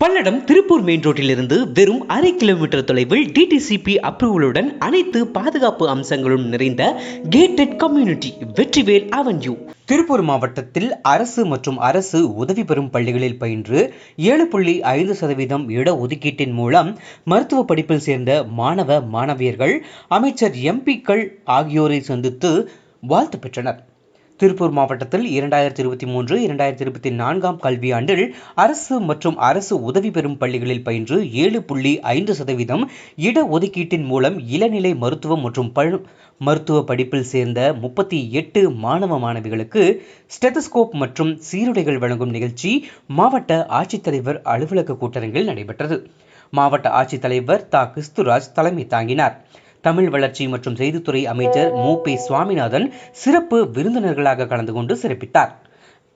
Palladam Tiruppur main ரோட்டிலிருந்து வெறும் அரை kilometre தொலைவில் டிடிசிபி அப்ரூவலுடன் அனைத்து பாதுகாப்பு அம்சங்களும் நிறைந்த gated community Vetrivel avenue Tiruppur மாவட்டத்தில் அரசு மற்றும் அரசு உதவி பெறும் பள்ளிகளில் பயின்று ஏழு புள்ளி ஐந்து சதவீதம் இட ஒதுக்கீட்டின் மூலம் மருத்துவ படிப்பில் சேர்ந்த மாணவ மாணவியர்கள் அமைச்சர் எம்பிக்கள் ஆகியோரை சந்தித்து வாழ்த்து பெற்றனர். திருப்பூர் மாவட்டத்தில் இரண்டாயிரத்தி இருபத்தி மூன்று இரண்டாயிரத்தி இருபத்தி நான்காம் கல்வியாண்டில் அரசு மற்றும் அரசு உதவி பெறும் பள்ளிகளில் பயின்று ஏழு புள்ளி ஐந்து சதவீதம் இட ஒதுக்கீட்டின் மூலம் இளநிலை மருத்துவம் மற்றும் பழு மருத்துவ படிப்பில் சேர்ந்த முப்பத்தி எட்டு மாணவ மாணவிகளுக்கு ஸ்டெதஸ்கோப் மற்றும் சீருடைகள் வழங்கும் நிகழ்ச்சி மாவட்ட ஆட்சித்தலைவர் அலுவலக கூட்டரங்கில் நடைபெற்றது. மாவட்ட ஆட்சித்தலைவர் தா. கிறிஸ்துராஜ் தலைமை தாங்கினார். தமிழ் வளர்ச்சி மற்றும் செய்தித்துறை அமைச்சர் மு. பி. சுவாமிநாதன் சிறப்பு விருந்தினர்களாக கலந்து கொண்டு சிறப்பித்தார்.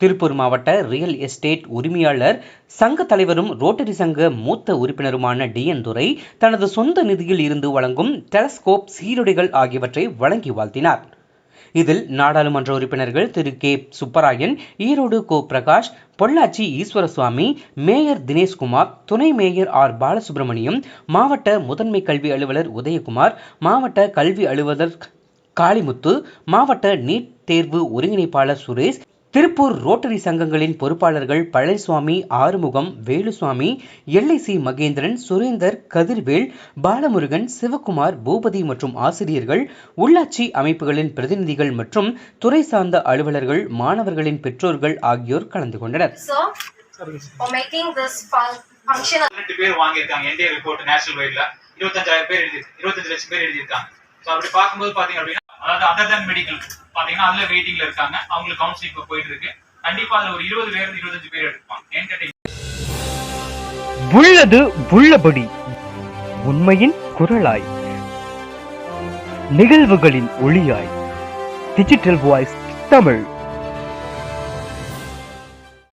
திருப்பூர் மாவட்ட ரியல் எஸ்டேட் உரிமையாளர் சங்க தலைவரும் ரோட்டரி சங்க மூத்த உறுப்பினருமான டி. என். துரை தனது சொந்த நிதியில் இருந்து வழங்கும் டெலஸ்கோப் சீருடைகள் ஆகியவற்றை வழங்கி வாழ்த்தினார். இதில் நாடாளுமன்ற உறுப்பினர்கள் திரு கே சுப்பராயன் ஈரோடு கோ பிரகாஷ் பொள்ளாச்சி ஈஸ்வரசுவாமி மேயர் தினேஷ்குமார் துணை மேயர் ஆர் பாலசுப்ரமணியம் மாவட்ட முதன்மை கல்வி அலுவலர் உதயகுமார் மாவட்ட கல்வி அலுவலர் காளிமுத்து மாவட்ட நீட் தேர்வு ஒருங்கிணைப்பாளர் சுரேஷ் திருப்பூர் ரோட்டரி சங்கங்களின் பொறுப்பாளர்கள் பழனிசுவாமி ஆறுமுகம் வேலுசுவாமி எல்ஐசி மகேந்திரன் சுரேந்தர் கதிர்வேல் பாலமுருகன் சிவகுமார் பூபதி மற்றும் ஆசிரியர்கள் உள்ளாட்சி அமைப்புகளின் பிரதிநிதிகள் மற்றும் துறை சார்ந்த அலுவலர்கள் மாணவர்களின் பெற்றோர்கள் ஆகியோர் கலந்து கொண்டனர். பேர் வாங்கியிருக்காங்க. என்டிஏ ரிப்போர்ட் நேஷனல் வைட்ல இருபத்தஞ்சாயிரம் பேர் எழுதி இருபத்தஞ்சு லட்சம் பேர் எழுதியிருக்காங்க. ஸோ அப்படி பார்க்கும்போது பாத்தீங்க அப்படின்னா அதாவது அதர் தன் மெடிக்கல் பாத்தீங்கன்னா அதுல வெயிட்டிங்ல இருக்காங்க. அவங்களுக்கு கவுன்சிலிங் இப்போ போயிட்டு இருக்கு கண்டிப்பா அதுல ஒரு இருபது பேர் இருபத்தஞ்சு பேர் எடுப்பாங்க. ஏன்னு கேட்டீங்கன்னா உள்ளது உள்ளபடி உண்மையின் குரலாய் நிகழ்வுகளின் ஒளியாய். Digital voice Tamil.